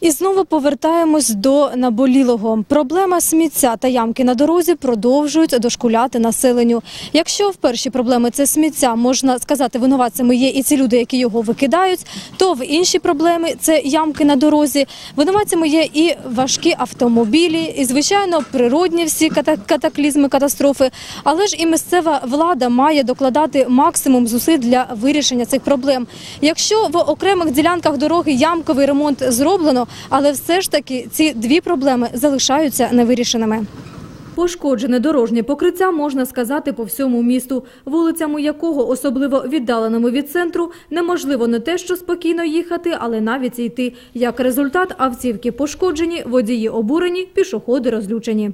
І знову повертаємось до наболілого. Проблема сміття та ямки на дорозі продовжують дошкуляти населенню. Якщо в перші проблеми це сміття, можна сказати, винуватцями є і ці люди, які його викидають, то в інші проблеми це ямки на дорозі. Винуватцями є і важкі автомобілі, і звичайно природні всі ката- катаклізми, катастрофи. Але ж і місцева влада має докладати максимум зусиль для вирішення цих проблем. Якщо в окремих ділянках дороги ямковий ремонт зроблено, але все ж таки ці дві проблеми залишаються невирішеними. Пошкоджене дорожнє покриття можна сказати по всьому місту, вулицями якого, особливо віддаленими від центру, неможливо не те, що спокійно їхати, але навіть йти. Як результат, автівки пошкоджені, водії обурені, пішоходи розлючені.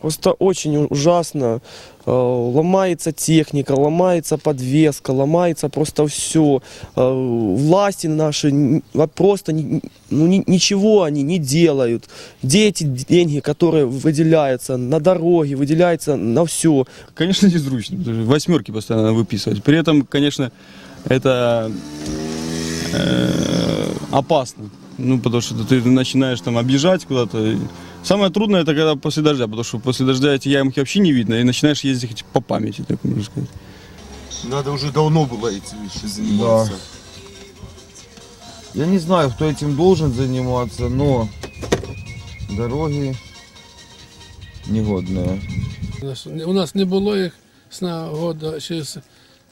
Просто очень ужасно. Э, Ломается техника, ломается подвеска, ломается просто все. Власти наши вот просто ну, ни- ничего они не делают. Где эти деньги, которые выделяются на дороги, выделяются на все? Конечно, незручно. Восьмерки постоянно выписывать. При этом, конечно, это э, опасно. Ну, потому что ты начинаешь там объезжать куда-то. И Самое трудное это когда после дождя, потому что после дождя эти ямки вообще не видно, и начинаешь ездить по памяти, так можно сказать. Надо уже давно было этим еще заниматься. Я не знаю, кто этим должен заниматься, но дороги негодные. У нас, у нас не було їх з года, ще з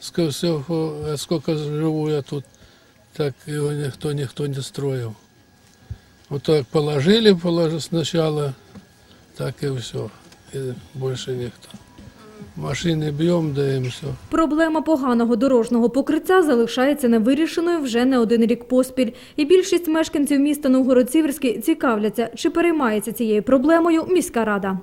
з всього, е, скільки живу я тут, так його ніхто ніхто не строїв. Вот так положили, положили спочатку, так і все. І більше ніхто. Машини б'ємо, да і все. Проблема поганого дорожнього покриття залишається невирішеною вже не один рік поспіль. І більшість мешканців міста Новгород-Сіверський цікавляться, чи переймається цією проблемою міська рада.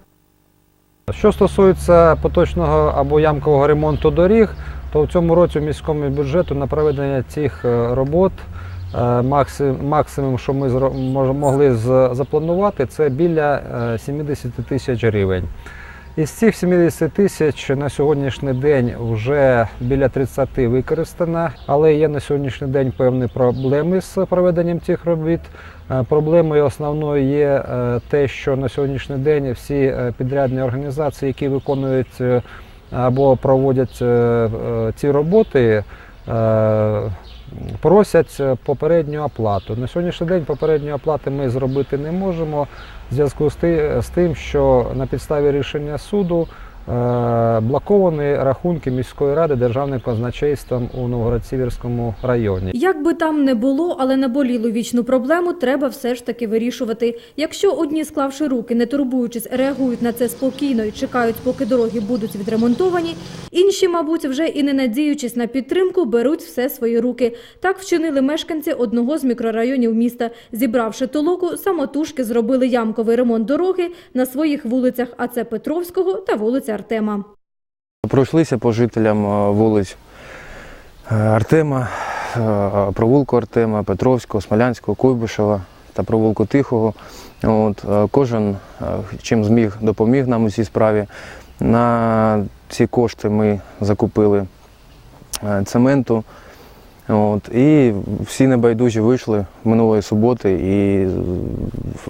Що стосується поточного або ямкового ремонту доріг, то в цьому році в міському бюджету на проведення цих е, робот максимум, що ми могли запланувати, це біля е, 70 тисяч гривень. Із цих 70 тисяч на сьогоднішній день вже біля 30 використано, але є на сьогоднішній день певні проблеми з проведенням цих робіт. Е, Проблемою основною є е, те, що на сьогоднішній день всі е, підрядні організації, які виконують е, або проводять е, е, ці роботи, е, просять попередню оплату. На сьогоднішній день попередньої оплати ми зробити не можемо в зв'язку з тим, що на підставі рішення суду блоковані рахунки міської ради державним казначейством у Новгород-Сіверському районі. Як би там не було, але наболілу вічну проблему треба все ж таки вирішувати. Якщо одні, склавши руки, не турбуючись, реагують на це спокійно і чекають, поки дороги будуть відремонтовані, інші, мабуть, вже і не надіючись на підтримку, беруть все свої руки. Так вчинили мешканці одного з мікрорайонів міста. Зібравши толоку, самотужки зробили ямковий ремонт дороги на своїх вулицях, а це Петровського та вулиця Артема. Пройшлися по жителям е, вулиць е, Артема, е, провулку Артема, Петровського, Смолянського, Куйбишева та провулку Тихого. От, кожен чим зміг допоміг нам у цій справі. На ці кошти ми закупили цементу. От, і всі небайдужі вийшли минулої суботи і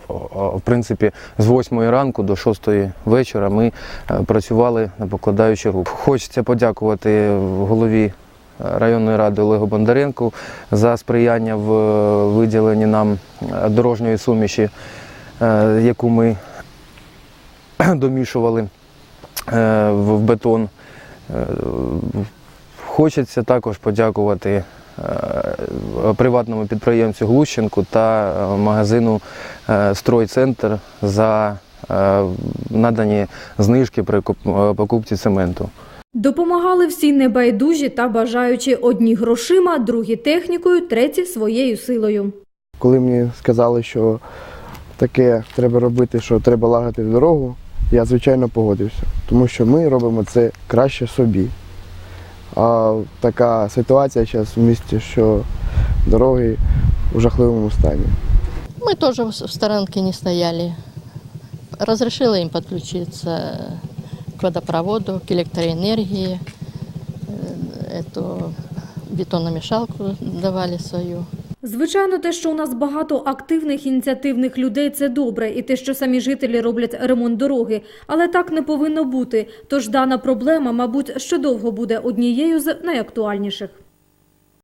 в- принципі з 8 ранку до 6 вечора ми е, працювали не покладаючи рук. Хочеться подякувати голові районної ради Олегу Бондаренку за сприяння в е, виділенні нам е, дорожньої суміші, яку ми домішували в бетон. Хочеться також подякувати приватному підприємцю Глущенку та е, магазину е, Стройцентр за е, надані знижки при е, покупці цементу. Допомагали всі небайдужі та бажаючі одні грошима, другі технікою, треті своєю силою. Коли мені сказали, що таке треба робити, що треба лагати дорогу, я звичайно погодився, тому що ми робимо це краще собі. А така ситуація зараз в місті, що дороги в жахливому стані. Мы тоже в в сторонке не стояли. Разрешила им подключиться к водопроводу, к электроэнергии. Э, Эту бетономешалку давали свою. Звичайно, те, що у нас багато активних ініціативних людей, це добре, і те, що самі жителі роблять ремонт дороги, але так не повинно бути. Тож дана проблема, мабуть, ще довго буде однією з найактуальніших.